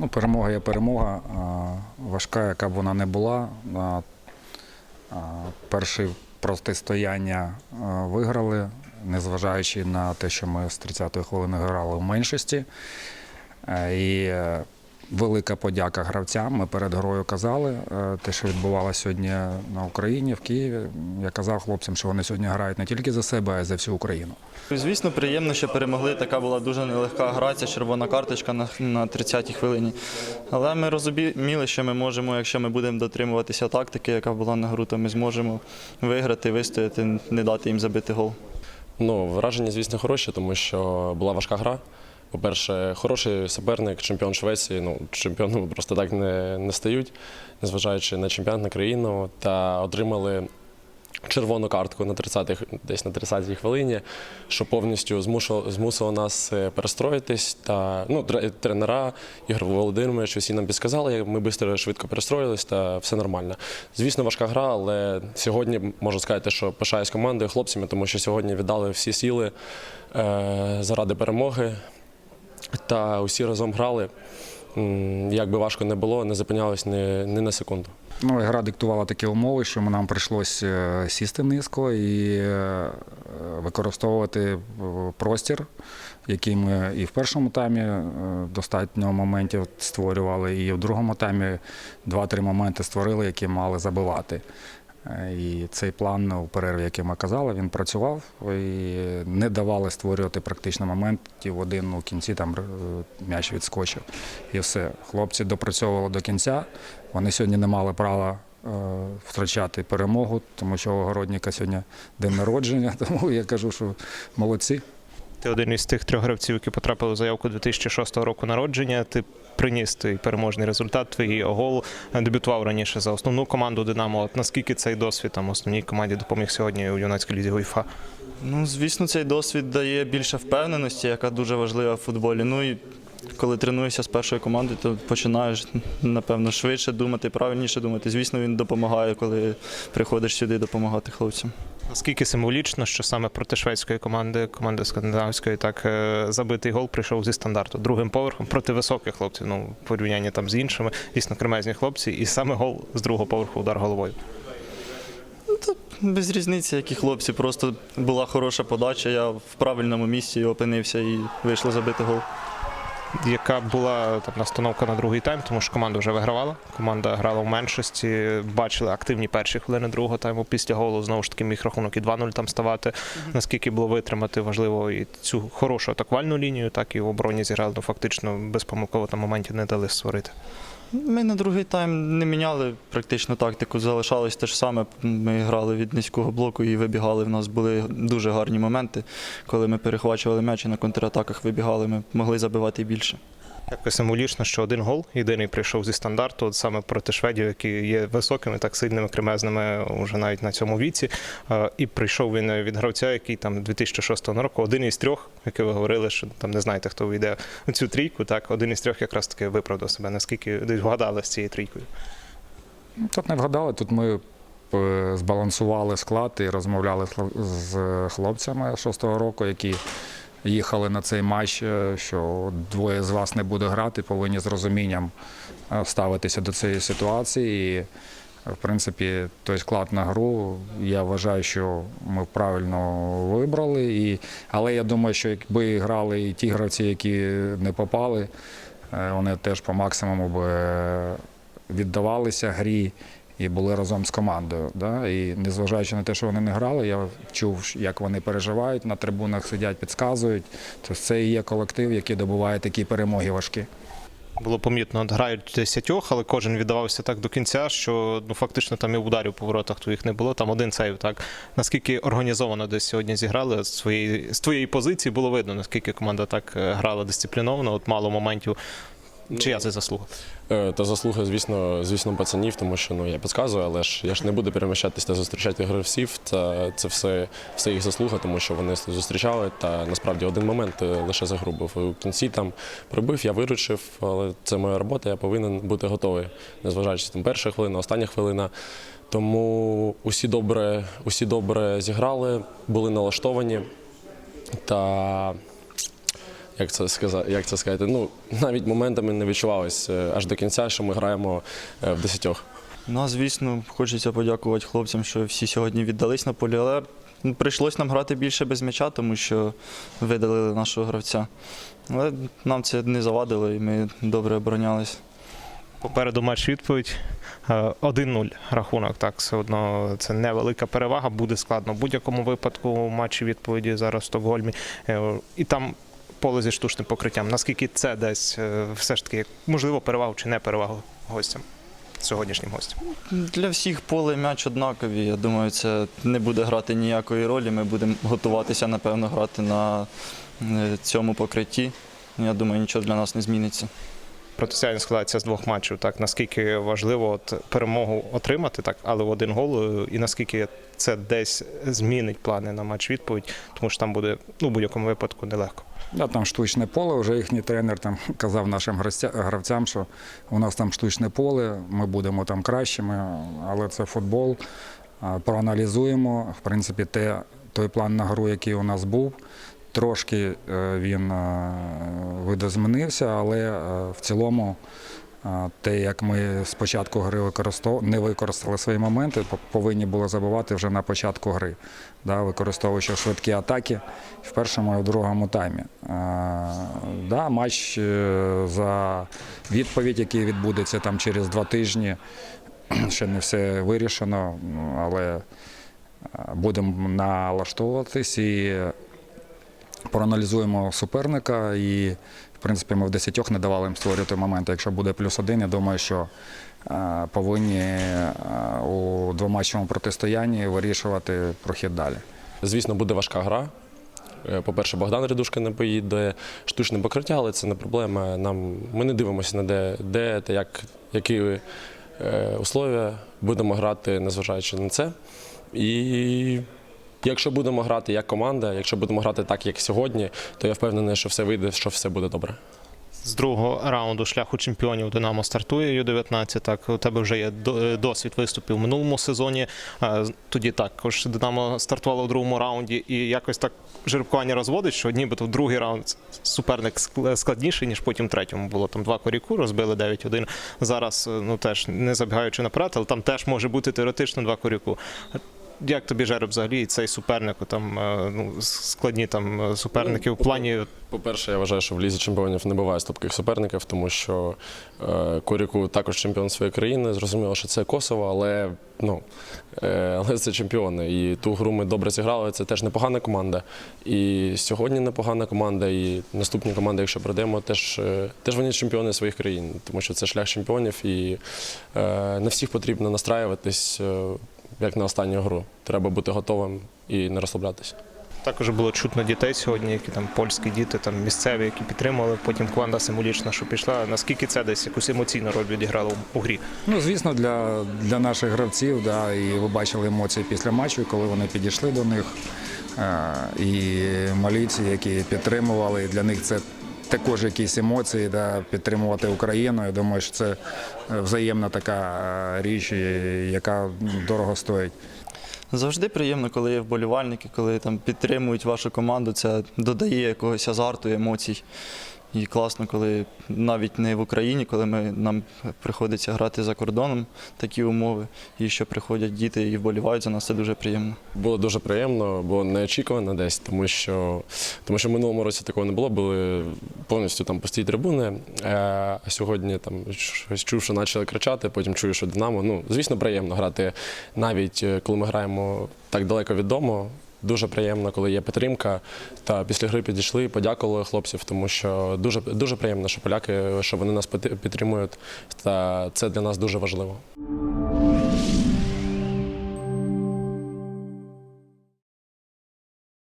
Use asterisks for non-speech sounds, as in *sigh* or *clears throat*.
Ну, перемога є перемога. Важка, яка б вона не була. Перше протистояння виграли, незважаючи на те, що ми з 30-ї хвилини грали в меншості. Е, І е, велика подяка гравцям. Ми перед грою казали е, те, що відбувалося сьогодні на Україні, в Києві. Я казав хлопцям, що вони сьогодні грають не тільки за себе, а й за всю Україну. Звісно, приємно, що перемогли. Така була дуже нелегка гра, ця червона карточка на, на 30-й хвилині. Але ми розуміли, що ми можемо, якщо ми будемо дотримуватися тактики, яка була на гру, то ми зможемо виграти, вистояти, не дати їм забити гол. Ну, враження, звісно, хороші, тому що була важка гра. По-перше, хороший суперник, чемпіон Швеції. Ну, чемпіонами просто так не, не стають, незважаючи на чемпіонат на країну, та отримали червону картку на 30 десь на 30-й хвилині, що повністю змусило, змусило нас е, перестроїтись. Та ну, тре- тренера Ігор Володимирович усі нам підсказали, ми швидко швидко перестроїлись та все нормально. Звісно, важка гра, але сьогодні можу сказати, що пишаюсь командою, хлопцями, тому що сьогодні віддали всі сили е, заради перемоги. Та усі разом грали. Як би важко не було, не зупинялись ні, ні на секунду. Ну, гра диктувала такі умови, що нам прийшлося е, сісти низько і е, використовувати е, простір, який ми і в першому таймі достатньо моментів створювали, і в другому таймі два-три моменти створили, які мали забивати. І цей план у перерві, який ми казали, він працював і не давали створювати практично моментів. Один у кінці там е, м'яч відскочив. І все. Хлопці допрацьовували до кінця. Вони сьогодні не мали права е, втрачати перемогу, тому що у Огородника сьогодні день народження. *laughs* Тому я кажу, що молодці. Ти один із тих трьох гравців, які потрапили в заявку 2006 року народження. Ти приніс той переможний результат, твій гол дебютував раніше за основну команду Динамо. От наскільки цей досвід там основній команді допоміг сьогодні у юнацькій лізі УЄФА? Ну, звісно, цей досвід дає більше впевненості, яка дуже важлива в футболі. Ну і коли тренуєшся з першою командою, то починаєш, напевно, швидше думати, правильніше думати. Звісно, він допомагає, коли приходиш сюди допомагати хлопцям. Наскільки символічно, що саме проти шведської команди, команди скандинавської, так е, забитий гол прийшов зі стандарту другим поверхом проти високих хлопців. Ну, в порівнянні там з іншими, дійсно кремезні хлопці, і саме гол з другого поверху удар головою. Без різниці, які хлопці. Просто була хороша подача, я в правильному місці опинився і вийшло забити гол. Яка була там настановка на другий тайм, тому що команда вже вигравала. Команда грала в меншості, бачили активні перші хвилини другого тайму. Після голу знову ж таки міг рахунок і 2-0 там ставати. Наскільки було витримати важливо і цю хорошу атакувальну лінію, так і в обороні зіграли. Ну фактично безпомилково там моментів не дали створити. Ми на другий тайм не міняли практично тактику, залишалось те ж саме. Ми грали від низького блоку і вибігали. В нас були дуже гарні моменти. Коли ми перехвачували м'яч і на контратаках вибігали, ми могли забивати більше. Якось символічно, що один гол єдиний прийшов зі стандарту, от саме проти шведів, які є високими, так сильними, кремезними уже навіть на цьому віці. Е, І прийшов він від гравця, який там 2006 року, один із трьох, який ви говорили, що там не знаєте, хто вийде у цю трійку. Так, один із трьох якраз таки виправдав себе. Наскільки десь вгадали з цією трійкою? Тут не вгадали, тут ми е, збалансували склад і розмовляли з хлопцями шостого року, які їхали на цей матч, е, що двоє з вас не буде грати, повинні з розумінням е, ставитися до цієї ситуації. І, в принципі, той склад на гру, я вважаю, що ми правильно вибрали. І, але я думаю, що якби грали і ті гравці, які не попали, е, вони теж по максимуму би віддавалися грі і були разом з командою. Да? І незважаючи на те, що вони не грали, я чув, як вони переживають, на трибунах сидять, підказують. Тобто це і є колектив, який добуває такі перемоги важкі. Було помітно, от грають десятьох, але кожен віддавався так до кінця, що ну фактично там і ударів по воротах твоїх не було. Там один сейв. Так наскільки організовано десь сьогодні зіграли з своєї з твоєї позиції було видно, наскільки команда так е, грала дисципліновано, от мало моментів. Чия це заслуга? Е, Та заслуга, звісно, звісно, пацанів, тому що ну я підказую, але ж я ж не буду переміщатися та зустрічати гравців. Та це все, все їх заслуга, тому що вони зустрічали. Та насправді один момент е, лише загрубив. У кінці там прибив, я виручив, але це моя робота, я повинен бути готовий, незважаючи там перша хвилина, остання хвилина. Тому усі добре, усі добре зіграли, були налаштовані. Та як це сказати, як це сказати, ну навіть моментами не відчувалось е, аж до кінця, що ми граємо е, в десятьох. Ну, а, звісно, хочеться подякувати хлопцям, що всі сьогодні віддались на полі, але ну, прийшлось нам грати більше без м'яча, тому що видалили нашого гравця. Але нам це не завадило і ми добре оборонялись. Попереду матч відповідь. Е, 1-0 рахунок. Так, все одно це невелика перевага. Буде складно в будь-якому випадку у матчі відповіді зараз в Стокгольмі. Е, І там поле зі штучним покриттям. Наскільки це десь е, все ж таки можливо перевагу чи не перевагу гостям, сьогоднішнім гостям? Для всіх поле м'яч однакові. Я думаю, це не буде грати ніякої ролі. Ми будемо готуватися, напевно, грати на е, цьому покритті. Я думаю, нічого для нас не зміниться. Протистояння складається з двох матчів. Так наскільки важливо от перемогу отримати, так, але в один гол, е, і наскільки це десь змінить плани на матч відповідь, тому що там буде ну, в будь-якому випадку нелегко. Да, там штучне поле. Вже їхній тренер там казав нашим гравцям, що у нас там штучне поле, ми будемо там кращими, але це футбол. Проаналізуємо. В принципі, те, той план на гру, який у нас був. Трошки е, він е, видозмінився, але е, в цілому те, як ми спочатку гри використов... не використали свої моменти, повинні були забивати вже на початку гри, да, використовуючи швидкі атаки в першому і в другому таймі. Да, матч е, за відповідь, який відбудеться там через два тижні, *clears throat* ще не все вирішено, але будемо налаштовуватись і проаналізуємо суперника. І, в принципі, ми в десятьох не давали їм створювати моменти. Якщо буде плюс один, я думаю, що е, повинні е, у двоматчевому протистоянні вирішувати прохід далі. Звісно, буде важка гра. Е, По-перше, Богдан Рядушка не поїде, штучне покриття, але це не проблема. Нам, ми не дивимося на де, де та як, які е, условия будемо грати, незважаючи на це. І якщо будемо грати як команда, якщо будемо грати так, як сьогодні, то я впевнений, що все вийде, що все буде добре. З другого раунду шляху чемпіонів Динамо стартує Ю-19. Так, у тебе вже є е, досвід виступів в минулому сезоні. Е, Тоді також Динамо стартувало в другому раунді, і якось так жеребкування розводить, що нібито в другий раунд суперник складніший, ніж потім третьому було. Там два коріку, розбили 9-1. Зараз, е, ну теж не забігаючи наперед, але там теж може бути теоретично два коріку. Як тобі жереб взагалі і цей суперник, там е, ну, складні там е, суперники в плані По-перше, я вважаю, що в лізі чемпіонів не буває слабких суперників, тому що е, Коріку також чемпіон своєї країни. Зрозуміло, що це Косово, але ну е, але це чемпіони. І ту гру ми добре зіграли. Це теж непогана команда. І сьогодні непогана команда, і наступні команди, якщо пройдемо, теж, е, теж вони чемпіони своїх країн, тому що це шлях чемпіонів, і е, на всіх потрібно настраюватись. е, як на останню гру. Треба бути готовим і не розслаблятися. Також було чутно дітей сьогодні, які там польські діти, там місцеві, які підтримували. Потім команда символічна, що пішла. Наскільки це десь якусь емоційну роль відіграло у- грі? Ну, звісно, для, для наших гравців, да, і ви бачили емоції після матчу, коли вони підійшли до них. Е, І маліці, які підтримували, для них це також якісь емоції, да, підтримувати Україну. Я думаю, що це е, взаємна така е, річ, яка дорого стоїть. Завжди приємно, коли є вболівальники, коли там підтримують вашу команду. Це додає якогось азарту, емоцій. І класно, коли навіть не в Україні, коли ми, нам приходиться грати за кордоном такі умови, і що приходять діти і вболівають за нас, це дуже приємно. Було дуже приємно, було неочікувано десь, тому що, тому що в минулому році такого не було, були повністю там пусті трибуни. Е, А сьогодні там щось чув, що почали кричати, потім чую, що Динамо. Ну, звісно, приємно грати навіть е, коли ми граємо так далеко від дому. Дуже приємно, коли є підтримка. Та після гри підійшли, подякували хлопців, тому що дуже, дуже приємно, що поляки, що вони нас підтримують. Та це для нас дуже важливо.